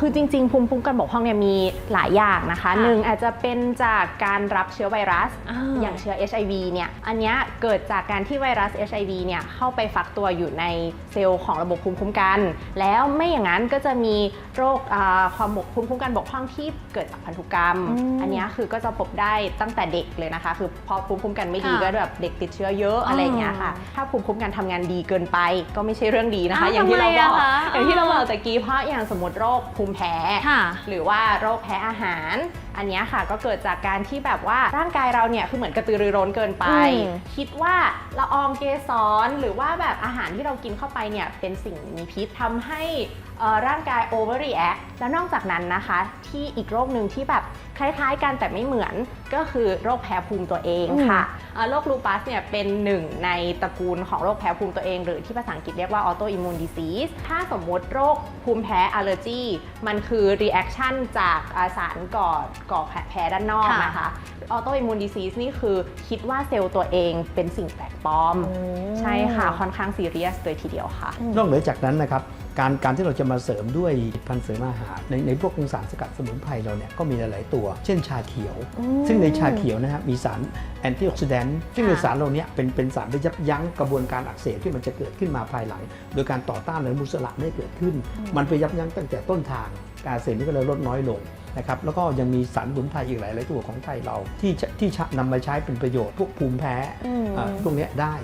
คือจริงๆภูมิคุ้มกันบกพร่องเนี่ยมีหลายอย่างนะคะค่ะหนึ่งอาจจะเป็นจากการรับเชื้อไวรัสอ่าอย่างเชื้อ HIV เนี่ยอันเนี้ยเกิดจากการที่ไวรัส HIV เนี่ยเข้าไปฟักตัวอยู่ในเซลล์ของระบบภูมิคุ้มกัน แล้วไม่อย่างนั้นก็จะมีโรคอ่าความบกภูมิคุ้มกันบกพร่องที่เกิดจากพันธุกรรมอืมอันเนี้ยคือก็จะพบได้ตั้งแต่เด็กเลยนะคะ คือพอภูมิคุ้มกันไม่ดีค่ะก็แบบเด็กติดเชื้อเยอะอะไรอย่างเงี้ยค่ะถ้าภูมิคุ้มกันทำงานดีเกินไป ก็ไม่ใช่เรื่องดีนะคะอ้าวอย่างที่เราทำไมบอะอกคะอย่างที่เราบอกตะกี้เพราะอย่างสมมติโรคภูมิแพ้ค่ะหรือว่าโรคแพ้อาหารอันเนี้ยค่ะก็เกิดจากการที่แบบว่าร่างกายเราเนี่ยคือเหมือนกระตือรือร้นเกินไปอืมคิดว่าละอองเกสรหรือว่าแบบอาหารที่เรากินเข้าไปเนี่ยเป็นสิ่งมีพิษทำให้เอ่อร่างกาย overreact แล้วนอกจากนั้นนะคะ ที่อีกโรคหนึ่งที่แบบคล้ายๆกันแต่ไม่เหมือนก็คือโรคแพ้ภูมิตัวเองค่ะเอ่อโรคลูปัสเนี่ยเป็นหนึ่งในตระกูลของโรคแพ้ภูมิตัวเอง หรือที่ภาษาอังกฤษเรียกว่า autoimmune disease ถ้าสมมติโรคภูมิแพ้ allergy มันคือ reaction จากอ่าสารก่อก่อแพ้ด้านนอกค่ะนะคะ autoimmune disease นี่คือคิดว่าเซลล์ตัวเองเป็นสิ่งแปลกปลอมใช่ค่ะ ค่อนข้างซีเรียสเลยทีเดียวค่ะ นอกเหนือจากนั้นนะครับการการที่เราจะมาเสริมด้วยพันธุ์เสริมอาหารในในพวกของสารสกัดสมุนไพรเราเนี่ยก็มีหลาย ๆ ตัว เช่นชาเขียวอืมซึ่งในชาเขียวนะครับมีสารแอนตี้ออกซิแดนต์ซึ่งในค่ะสารเหล่านี้เป็นเป็นสารไปยับยั้งกระบวนการอักเสบที่มันจะเกิดขึ้นมาภายหลัง โดยการต่อต้านอนุมูลอิสระไม่ให้เกิดขึ้น มันไปยับยั้งตั้งแต่ต้นทาง การอักเสบนี่ก็เลยลดน้อยลง นะครับแล้วก็ยังมีสารสมุนไพรอีกหลาย ๆ ตัวของไทยเราที่จะที่นำมาใช้เป็นประโยชน์พวกภูมิแพ้อืมอ่าพวกเนี้ยได้